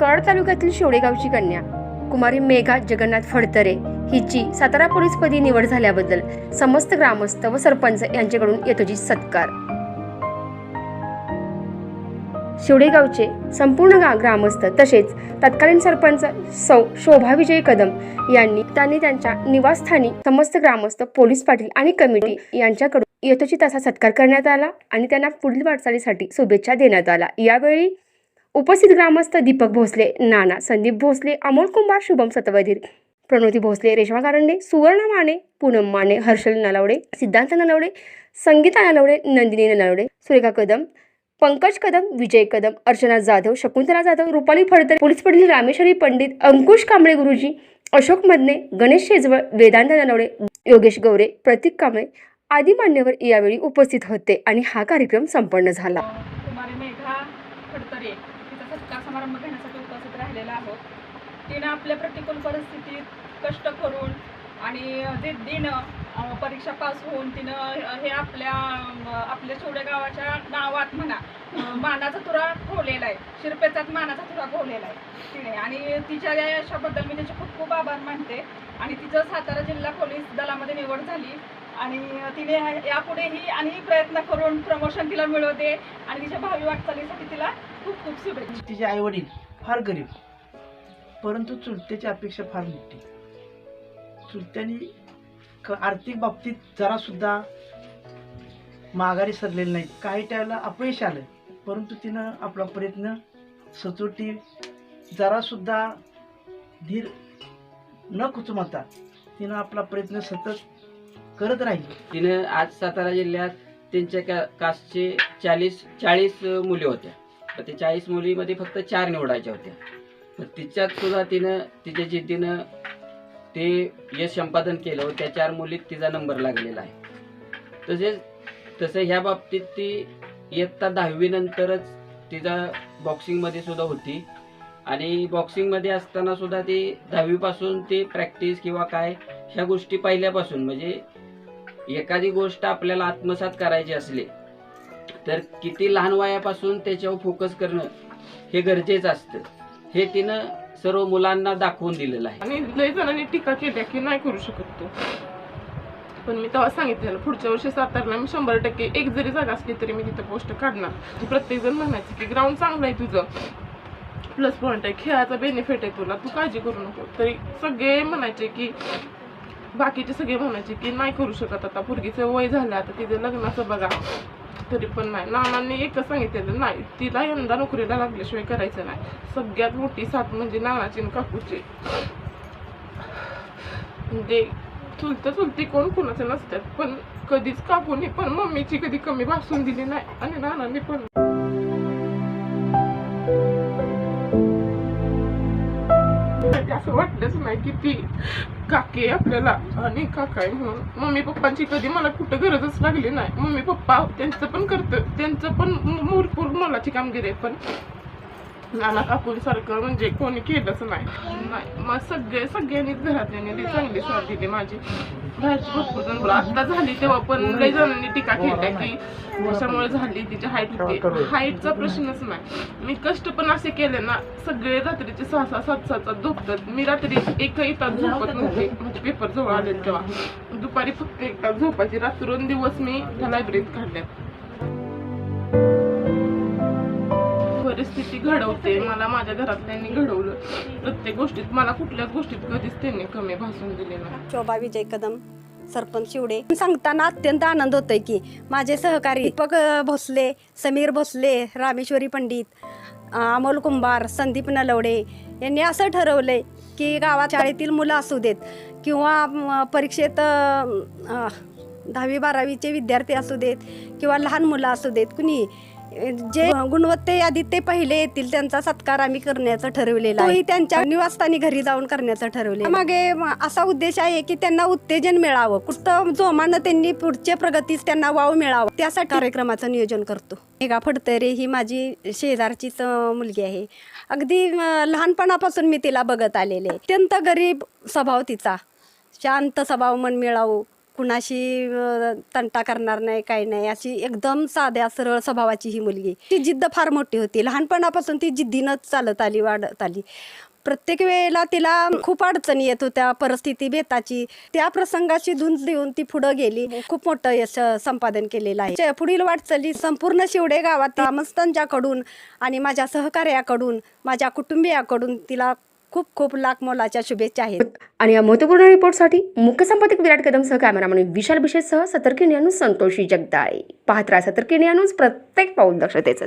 कड तालुक्यातील शेवडेगावची कन्या कुमारी मेघा जगन्नाथ फडतरे हिची सातारा पोलीसपदी निवड झाल्याबद्दल समस्त ग्रामस्थ व सरपंच यांच्याकडून येतोजी सत्कार. शिवडेगावचे संपूर्ण गा ग्रामस्थ तसेच तत्कालीन सरपंच सौ शोभा विजय कदम यांनी त्यांनी त्यांच्या निवासस्थानी समस्त ग्रामस्थ पोलीस पाटील आणि कमिटी यांच्याकडून यथोचित तसा सत्कार करण्यात आला आणि त्यांना पुढील वाटचालीसाठी शुभेच्छा देण्यात आला. यावेळी उपस्थित ग्रामस्थ दीपक भोसले नाना संदीप भोसले अमोल कुंभार शुभम सतवधीर प्रणोती भोसले रेश्मा कारंडे सुवर्ण माने पूनम माने हर्षल नलवडे सिद्धांत नलवडे संगीता नलवडे नंदिनी नलवडे सुरेखा कदम पंकज कदम विजय कदम अर्चना जाधव शकुंतला जाधव रुपाली फडतरे पोलीस पाटील रामेश्वरी पंडित अंकुश कांबळे गुरुजी अशोक मदने गणेश शेजवळ वेदांत नलवडे योगेश गौरे प्रतीक कांबळे आदी मान्यवर यावेळी उपस्थित होते आणि हा कार्यक्रम संपन्न झाला कुमारी मेघा खडतरे तिचा सत्कार समारंभ घेण्यासाठी उपस्थित राहिलेला आहोत तिनं आपल्या प्रतिकूल परिस्थितीत कष्ट करून आणि जे दिन परीक्षा पास होऊन तिनं हे आपल्या आपल्या छोड्या गावाच्या नावात म्हणा मानाचा तुरा ठेवलेला आहे. शिरपेचात मानाचा तुरा ठेवलेला आहे तिने. आणि तिच्या या यशाबद्दल मी तिचे खूप खूप आभार मानते. आणि तिचं सातारा जिल्हा पोलीस दलामध्ये निवड झाली. आणि तिने यापुढेही आणि प्रयत्न करून प्रमोशन तिला मिळवते. आणि तिच्या भावी वाटचालीसाठी तिला खूप खूप शुभेच्छा. तिचे आई वडील फार गरीब. परंतु चुलत्याची अपेक्षा फार मोठी. चुलत्यानी क- आर्थिक बाबतीत जरासुद्धा माघारी सरलेलं नाही. काही टायला अपयश आलं परंतु तिनं आपला प्रयत्न सचोटी जरासुद्धा धीर न कुचमता तिनं आपला प्रयत्न सतत करत राहील. तिनं आज सातारा जिल्ह्यात त्यांच्या का कास्टचे चाळीस चाळीस मुली होत्या. तर चाळीस मुलीमध्ये फक्त चार निवडायच्या होत्या. तर तिच्यात सुद्धा तिनं तिच्या जिद्दीनं ते यश संपादन केलं व त्या चार मुलीत तिचा नंबर लागलेला आहे. तसेच तसं ह्या बाबतीत ती इयत्ता दहावीनंतरच तिचा बॉक्सिंगमध्ये सुद्धा होती. आणि बॉक्सिंगमध्ये असताना सुद्धा ती दहावीपासून ती प्रॅक्टिस किंवा काय ह्या गोष्टी पहिल्यापासून म्हणजे एखादी गोष्ट आपल्याला आत्मसात करायची असली तर किती लहान वयापासून त्याच्यावर फोकस करणं हे गरजेचं असतं. हे तिनं सर्व मुलांना दाखवून दिलेलं आहे. आणि लय जणांनी टीका केल्या की नाही करू शकत तू. पण मी तेव्हा सांगितलेलं पुढच्या वर्षी सातारला मी शंभर टक्के एक जरी जागा असली तरी मी तिथं पोस्ट काढणार. प्रत्येक जण म्हणायचं की ग्राउंड चांगलं आहे तुझं. प्लस पॉईंट आहे खेळाचा बेनिफिट आहे तुला तू काळजी करू नको. तरी सगळे म्हणायचे की बाकीचे सगळे म्हणायचे की नाही करू शकत आता. पोरगीचं वय झालं आता तिचं लग्नाचं बघा. तरी पण नाही. नानांनी एकच सांगितलेलं नाही तिला यंदा नोकरीला लागल्याशिवाय करायचं नाही. सगळ्यात मोठी साथ म्हणजे नानाची आणि काकूची. म्हणजे चुलतं चुलती कोण कोणाचं नसतात पण कधीच काकूने पण मम्मीची कधी कमी भासून दिली नाही आणि नानांनी पण असं वाटलंच नाही की ती काकी आपल्याला आणि काका आहे म्हणून. मम्मी पप्पांची कधी मला कुठं गरजच लागली नाही. मम्मी पप्पा त्यांचं पण करतं त्यांचं पण भरपूर मोलाची कामगिरी आहे पण नाना काकूसारखं म्हणजे कोणी केलंच नाही. नाही मग सगळे सगळ्यांनीच घरातल्यांनी ती चांगली साथ दिली माझी. बाहेरची भरपूर जण बोलले. आता झाली तेव्हा पण लई जणांनी टीका केल्या की कशामुळे झाली तिच्या हाईट होती हाईटचा प्रश्नच नाही. मी कष्ट पण असे केले ना सगळे रात्रीचे सहा सहा सात सात सात झोपतात. मी रात्री एकही तास झोपत नव्हते. म्हणजे पेपर जवळ आले तेव्हा. दुपारी फक्त एक तास झोपायची. रात्रून दिवस मी त्या लायब्ररीत काढल्यात. परिस्थिती घडवते मला माझ्या घरातल्यांनी घडवलं. प्रत्येक गोष्टीत मला कुठल्याच गोष्टीत कधीच त्यांनी कमी भासून दिले नाही. शोभा विजय कदम सरपंच शिवडे. सांगताना अत्यंत आनंद होतोय की माझे सहकारी दीपक भोसले समीर भोसले रामेश्वरी पंडित अमोल कुंभार संदीप नलवडे यांनी असं ठरवलंय की गावात शाळेतील मुलं असू देत किंवा परीक्षेत दहावी बारावीचे विद्यार्थी असू देत किंवा लहान मुलं असू देत कुणी जे गुणवत्ते यादीत ते पहिले येतील त्यांचा सत्कार आम्ही करण्याचं ठरवलेला आहे. त्यांच्या निवासस्थानी घरी जाऊन करण्याचं ठरवले मागे असा उद्देश आहे की त्यांना उत्तेजन मिळावं. कुठं जोमानं त्यांनी पुढच्या प्रगतीस त्यांना वाव मिळावं त्यासाठी कार्यक्रमाचं नियोजन करतो. मेघा फडतरे ही माझी शेजारचीच मुलगी आहे. अगदी लहानपणापासून मी तिला बघत आलेले अत्यंत गरीब स्वभाव तिचा. शांत स्वभाव मन मिळावं कुणाशी तंटा करणार नाही काही नाही अशी एकदम साध्या सरळ स्वभावाची ही मुलगी. ती जिद्द फार मोठी होती. लहानपणापासून ती जिद्दीनंच चालत आली वाढत आली. प्रत्येक वेळेला तिला खूप अडचणी येत होत्या परिस्थिती बेताची. त्या प्रसंगाची धुंज देऊन ती पुढं गेली. खूप मोठं यश संपादन केलेलं आहे. पुढील वाटचाली संपूर्ण शिवडे गावात ग्रामस्थांच्याकडून आणि माझ्या सहकार्याकडून माझ्या कुटुंबियाकडून तिला खूप खूप लाख मोलाच्या शुभेच्छा आहेत. आणि या महत्त्वपूर्ण रिपोर्टसाठी मुख्य संपादक विराट कदमसह कॅमेरामॅन विशाल बिशेसह सतर्की न्यूज संतोषी जगदाळे. पाहत राहा सतर्की न्यूज प्रत्येक पाऊल दक्षतेचं.